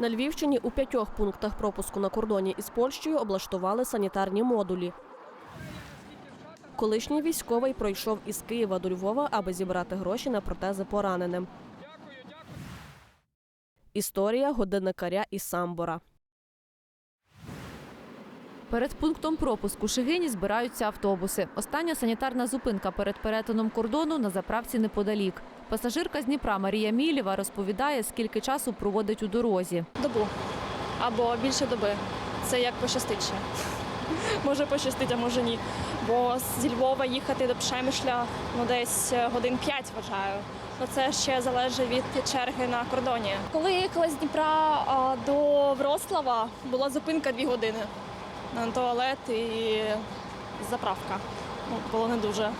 На Львівщині у п'ятьох пунктах пропуску на кордоні із Польщею облаштували санітарні модулі. Колишній військовий пройшов із Києва до Львова, аби зібрати гроші на протези пораненим. Історія годинникаря із Самбора. Перед пунктом пропуску Шигині збираються автобуси. Остання санітарна зупинка перед перетином кордону на заправці неподалік. Пасажирка з Дніпра Марія Мілєва розповідає, скільки часу проводить у дорозі. Добу або більше доби. Це як пощастить. Може пощастить, а може ні. Бо зі Львова їхати до Пшемишля ну, десь годин 5, вважаю. Ну, це ще залежить від черги на кордоні. Коли їхала з Дніпра до Вроцлава, була зупинка 2 години на туалет і заправка. Ну, було не дуже.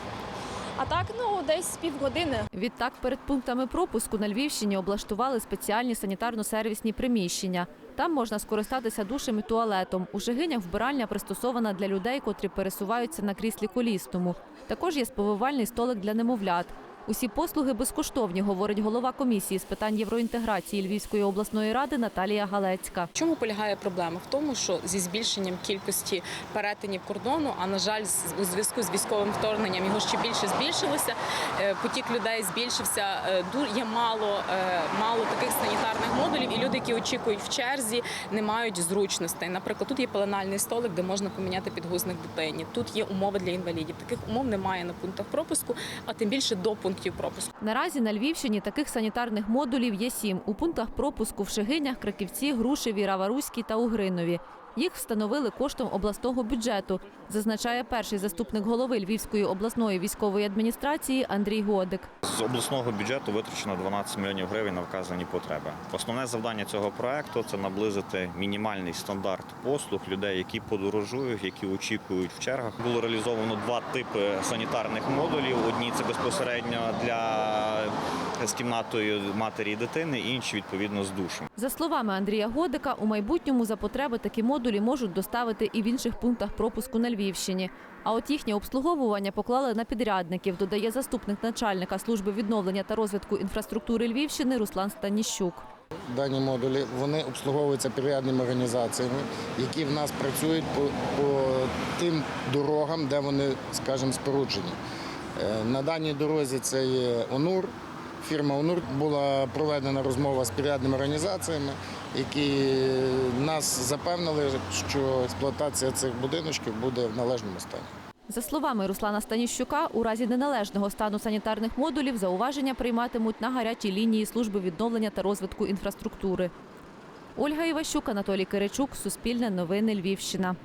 А так, ну, десь півгодини. Відтак, перед пунктами пропуску на Львівщині облаштували спеціальні санітарно-сервісні приміщення. Там можна скористатися душем і туалетом. У Шигинях вбиральня пристосована для людей, котрі пересуваються на кріслі колісному. Також є сповивальний столик для немовлят. Усі послуги безкоштовні, говорить голова комісії з питань євроінтеграції Львівської обласної ради Наталія Галецька. Чому полягає проблема? В тому, що зі збільшенням кількості перетинів кордону, а на жаль, у зв'язку з військовим вторгненням його ще більше збільшилося. е, Потік людей збільшився. е, Є мало, е, мало таких санітарних модулів, і люди, які очікують в черзі, не мають зручностей. Наприклад, тут є пеленальний столик, де можна поміняти підгузник дитині. Тут є умови для інвалідів. Таких умов немає на пунктах пропуску, а тим більше до пунктів пропуску. Наразі на Львівщині таких санітарних модулів є сім. У пунктах пропуску в Шигинях, Краківці, Грушеві, Раваруській та Угринові. Їх встановили коштом обласного бюджету, зазначає перший заступник голови Львівської обласної військової адміністрації Андрій Годик. З обласного бюджету витрачено 12 мільйонів гривень на вказані потреби. Основне завдання цього проекту це наблизити мінімальний стандарт послуг людей, які подорожують, які очікують в чергах. Було реалізовано два типи санітарних модулів. Одні це безпосередньо для з кімнатою матері і дитини, інші відповідно з душем. За словами Андрія Годика, у майбутньому за потреби такі модулі можуть доставити і в інших пунктах пропуску на Львівщині. А от їхнє обслуговування поклали на підрядників, додає заступник начальника служби відновлення та розвитку інфраструктури Львівщини Руслан Станіщук. Дані модулі вони обслуговуються підрядними організаціями, які в нас працюють по, по тим дорогам, де вони, скажімо, споруджені. Е, На даній дорозі це є ОНУР. Фірма ОНУР була проведена розмова з підрядними організаціями, які нас запевнили, що експлуатація цих будиночків буде в належному стані. За словами Руслана Станіщука, у разі неналежного стану санітарних модулів зауваження прийматимуть на гарячій лінії служби відновлення та розвитку інфраструктури. Ольга Іващук, Анатолій Киричук, Суспільне новини Львівщина.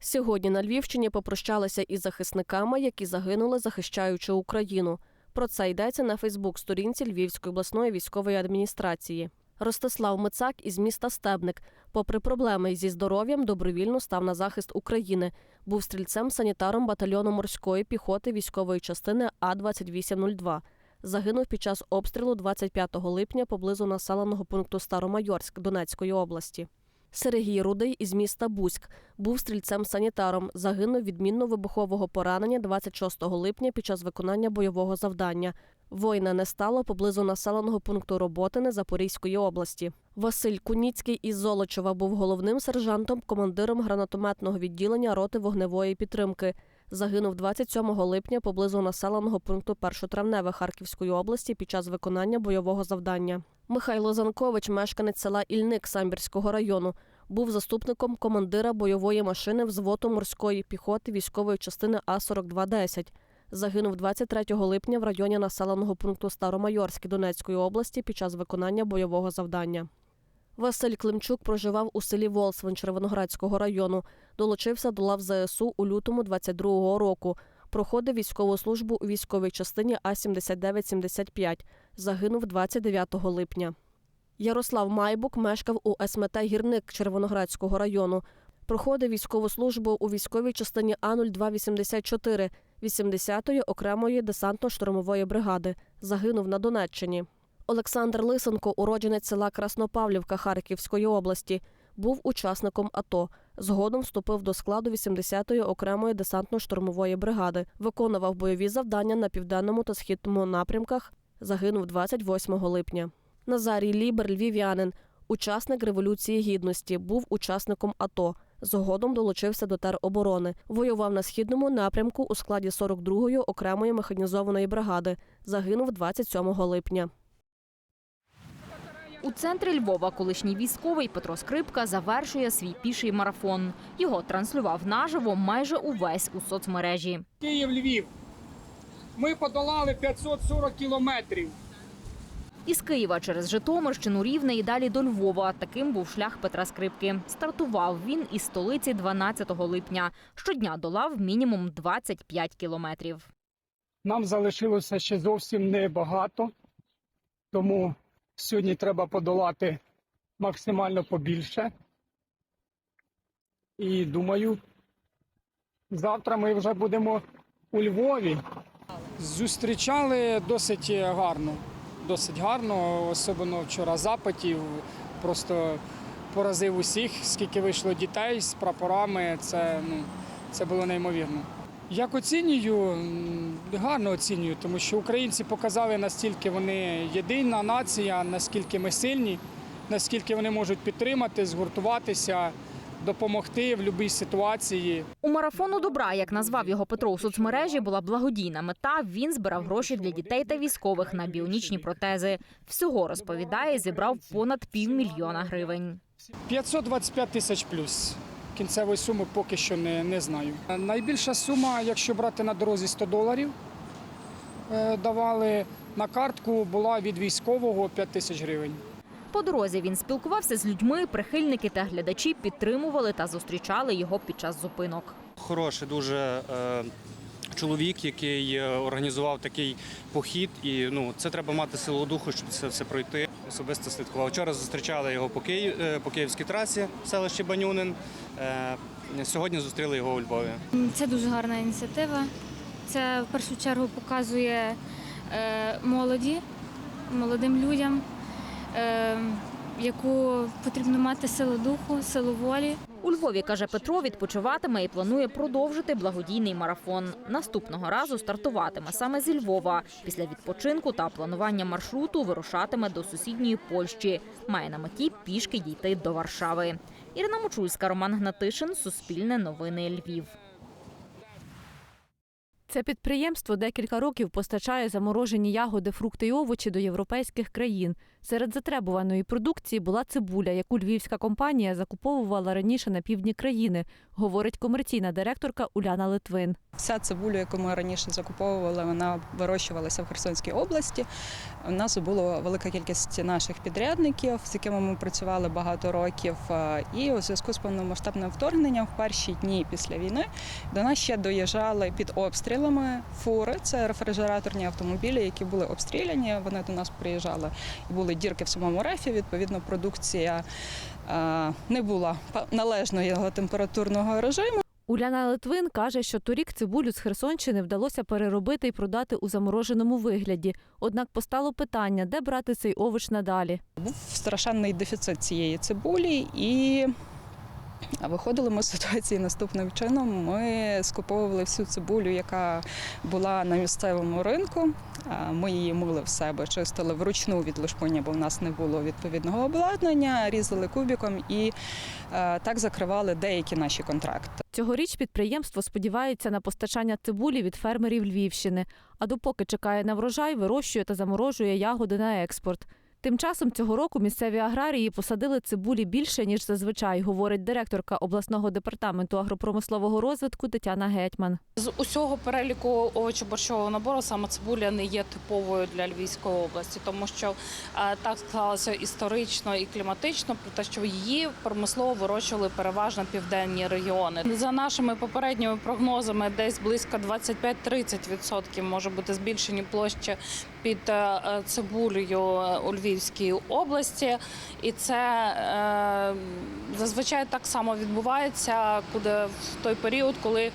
Сьогодні на Львівщині попрощалися із захисниками, які загинули, захищаючи Україну. Про це йдеться на Фейсбук-сторінці Львівської обласної військової адміністрації. Ростислав Мицак із міста Стебник, попри проблеми зі здоров'ям, добровільно став на захист України. Був стрільцем-санітаром батальйону морської піхоти військової частини А-2802. Загинув під час обстрілу 25 липня поблизу населеного пункту Старомайорськ Донецької області. Сергій Рудий із міста Буськ був стрільцем-санітаром. Загинув від мінно-вибухового поранення 26 липня під час виконання бойового завдання. Воїна не стало поблизу населеного пункту Роботини Запорізької області. Василь Куніцький із Золочева був головним сержантом, командиром гранатометного відділення роти вогневої підтримки. Загинув 27 липня поблизу населеного пункту Першотравневе Харківської області під час виконання бойового завдання. Михайло Занкович, мешканець села Ільник Самбірського району, був заступником командира бойової машини взводу морської піхоти військової частини А-4210. Загинув 23 липня в районі населеного пункту Старомайорськ Донецької області під час виконання бойового завдання. Василь Климчук проживав у селі Волсвин Червоноградського району. Долучився до лав ЗСУ у лютому 22-го року. Проходив військову службу у військовій частині А-7975. Загинув 29 липня. Ярослав Майбук мешкав у СМТ Гірник Червоноградського району. Проходив військову службу у військовій частині А-0284 80-ї окремої десантно-штурмової бригади. Загинув на Донеччині. Олександр Лисенко, уродженець села Краснопавлівка Харківської області, був учасником АТО. Згодом вступив до складу 80-ї окремої десантно-штурмової бригади, виконував бойові завдання на південному та східному напрямках. Загинув 28 липня. Назарій Лібер, львів'янин, учасник Революції Гідності, був учасником АТО. Згодом долучився до тероборони. Воював на східному напрямку у складі 42-ї окремої механізованої бригади. Загинув 27 липня. У центрі Львова колишній військовий Петро Скрипка завершує свій піший марафон. Його транслював наживо майже увесь у соцмережі. Київ Львів. Ми подолали 540 кілометрів. Із Києва через Житомирщину, Рівне і далі до Львова. Таким був шлях Петра Скрипки. Стартував він із столиці 12 липня. Щодня долав мінімум 25 кілометрів. Нам залишилося ще зовсім небагато, тому сьогодні треба подолати максимально побільше. І думаю, завтра ми вже будемо у Львові. Зустрічали досить гарно. Досить гарно, особливо вчора запитів. Просто поразив усіх, скільки вийшло дітей з прапорами. Це, ну, це було неймовірно. Як оцінюю, гарно оцінюю, тому що українці показали, наскільки вони єдина нація, наскільки ми сильні, наскільки вони можуть підтримати, згуртуватися, допомогти в будь-якій ситуації. У марафону добра, як назвав його Петро у соцмережі, була благодійна мета. Він збирав гроші для дітей та військових на біонічні протези. Всього розповідає, зібрав понад півмільйона гривень. 525 тисяч плюс. Кінцевої суми поки що не, не знаю. Найбільша сума, якщо брати на дорозі 100 доларів, е, давали на картку, була від військового 5 тисяч гривень. По дорозі він спілкувався з людьми. Прихильники та глядачі підтримували та зустрічали його під час зупинок. Хороший дуже е, чоловік, який е, організував такий похід. І ну, це треба мати силу духу, щоб це все пройти. Особисто слідкував. Вчора зустрічали його по, Київ, е, по київській трасі в селищі Банюнин. Е, сьогодні зустріли його у Львові. Це дуже гарна ініціатива. Це в першу чергу показує е, молоді, молодим людям, яку потрібно мати силу духу, силу волі. У Львові каже Петро, відпочиватиме і планує продовжити благодійний марафон. Наступного разу стартуватиме саме зі Львова. Після відпочинку та планування маршруту вирушатиме до сусідньої Польщі. Має на меті пішки дійти до Варшави. Ірина Мочульська, Роман Гнатишин, Суспільне новини Львів. Це підприємство декілька років постачає заморожені ягоди, фрукти й овочі до європейських країн. Серед затребуваної продукції була цибуля, яку львівська компанія закуповувала раніше на півдні країни, говорить комерційна директорка Уляна Литвин. Вся цибуля, яку ми раніше закуповували, вона вирощувалася в Херсонській області. У нас була велика кількість наших підрядників, з якими ми працювали багато років. Е, І у зв'язку з повномасштабним вторгненням в перші дні після війни до нас ще доїжджали під обстрілами фури. Це рефрижераторні автомобілі, які були обстріляні. Вони до нас приїжджали і були дірки в самому рефі. Відповідно, продукція е, не була належного температурного режиму. Уляна Литвин каже, що торік цибулю з Херсонщини вдалося переробити і продати у замороженому вигляді. Однак постало питання, де брати цей овоч надалі. Був страшенний дефіцит цієї цибулі, і виходили ми з ситуації наступним чином. Ми скуповували всю цибулю, яка була на місцевому ринку. Ми її мили в себе, чистили вручну від лушпиня, бо в нас не було відповідного обладнання, різали кубіком і так закривали деякі наші контракти. Цьогоріч підприємство сподівається на постачання цибулі від фермерів Львівщини, а допоки чекає на врожай, вирощує та заморожує ягоди на експорт. Тим часом цього року місцеві аграрії посадили цибулі більше ніж зазвичай, говорить директорка обласного департаменту агропромислового розвитку Тетяна Гетьман. З усього переліку овочо-борщового набору саме цибуля не є типовою для Львівської області, тому що так склалося історично і кліматично, про те, що її промислово вирощували переважно південні регіони. За нашими попередніми прогнозами, десь близько 25-30% може бути збільшені площі під е, е, цибулею у Львівській області, і це е, зазвичай так само відбувається, куди в той період, коли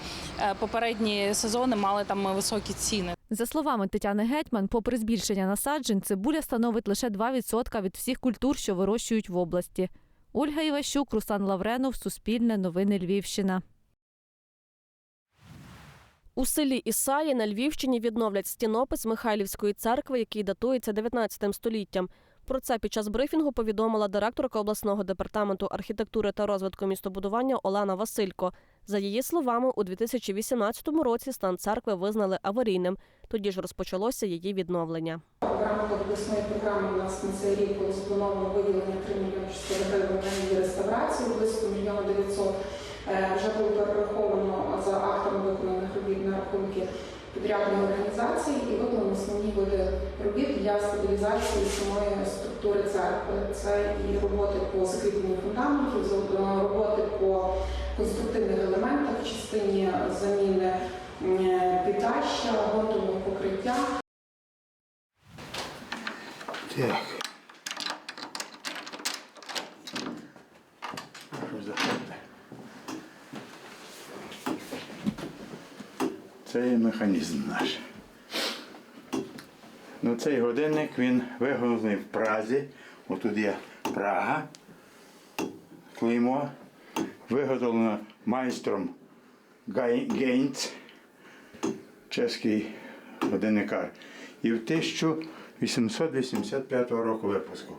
попередні сезони мали там високі ціни. За словами Тетяни Гетьман, попри збільшення насаджень, цибуля становить лише 2% від всіх культур, що вирощують в області. Ольга Іващук, Руслан Лавренов, Суспільне, Новини Львівщина. У селі Ісаї на Львівщині відновлять стінопис Михайлівської церкви, який датується 19 століттям. Про це під час брифінгу повідомила директорка обласного департаменту архітектури та розвитку містобудування Олена Василько. За її словами, у 2018 році стан церкви визнали аварійним. Тоді ж розпочалося її відновлення. В обласної програми у нас на цей рік було сплановано виділення 3 мільйони 4 гривень на її реставрацію, близько мільйона 900 е, вже було перераховано за актами виконаних робіт на рахунки підрядної організації і виконано основні види робіт для стабілізації самої структури церкви. Це і роботи по закріпленню фундаментів, за- роботи по конструктивних елементах в частині заміни е, піддаща, гонтового покриття. Так. Прошу заходьте. Це є механізм наш. Ну, цей годинник він виготовлений в Празі. Отут є Прага. Клеймо. Виготовлено майстром Гейнц, чеський годинникар. І в 1885 року випуску.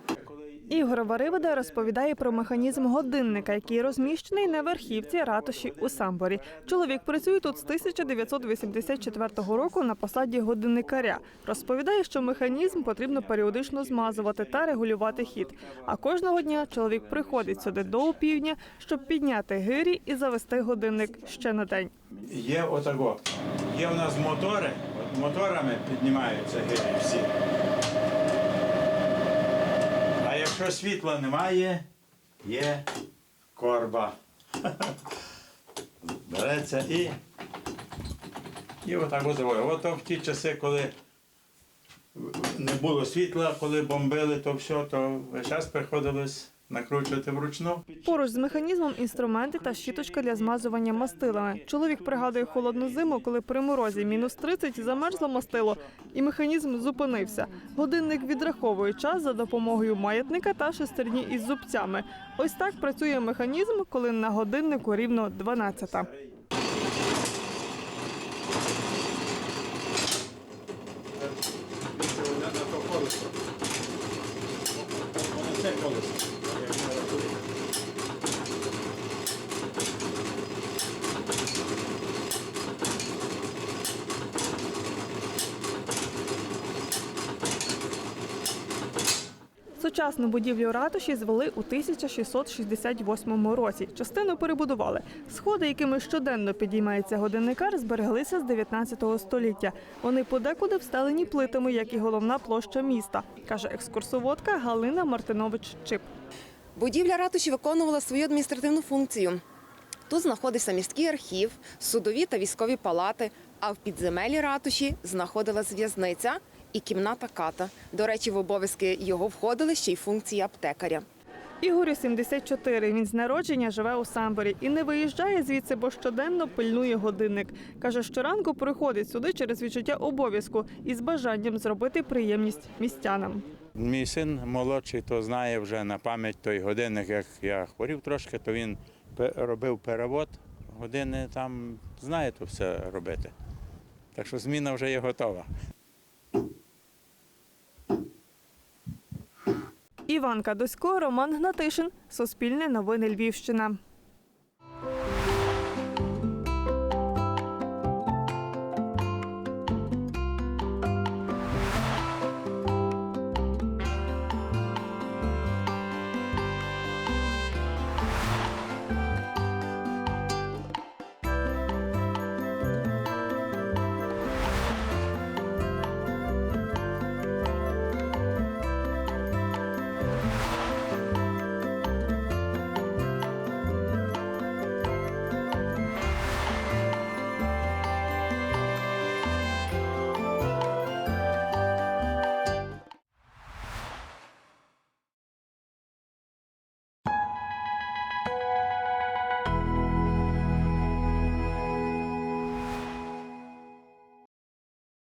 Ігор Варивода розповідає про механізм годинника, який розміщений на верхівці ратуші у Самборі. Чоловік працює тут з 1984 року на посаді годинникаря. Розповідає, що механізм потрібно періодично змазувати та регулювати хід. А кожного дня чоловік приходить сюди до опівдня, щоб підняти гирі і завести годинник ще на день. Є отако. Є у нас мотори, от моторами піднімаються гирі всі. Якщо світла немає, є корба. Береться і. І отак озиває. Ото в ті часи, коли не було світла, коли бомбили, то все, то час приходилось накручувати вручну. Поруч з механізмом інструменти та щіточка для змазування мастилами. Чоловік пригадує холодну зиму, коли при морозі мінус 30 замерзло мастило, і механізм зупинився. Годинник відраховує час за допомогою маятника та шестерні із зубцями. Ось так працює механізм, коли на годиннику рівно 12. Це колесо. Сучасну будівлю ратуші звели у 1668 році. Частину перебудували. Сходи, якими щоденно підіймається годинникар, збереглися з 19 століття. Вони подекуди встелені плитами, як і головна площа міста, каже екскурсоводка Галина Мартинович Чип. Будівля ратуші виконувала свою адміністративну функцію. Тут знаходився міський архів, судові та військові палати, а в підземелі ратуші знаходилась в'язниця і кімната ката. До речі, в обов'язки його входили ще й функції аптекаря. Ігорю 74. Він з народження живе у Самборі і не виїжджає звідси, бо щоденно пильнує годинник. Каже, щоранку приходить сюди через відчуття обов'язку і з бажанням зробити приємність містянам. Мій син молодший, то знає вже на пам'ять той годинник, як я хворів трошки, то він робив перевод години, там знає то все робити. Так що зміна вже є готова. Іван Досько, Роман Гнатишин, Суспільне новини Львівщина.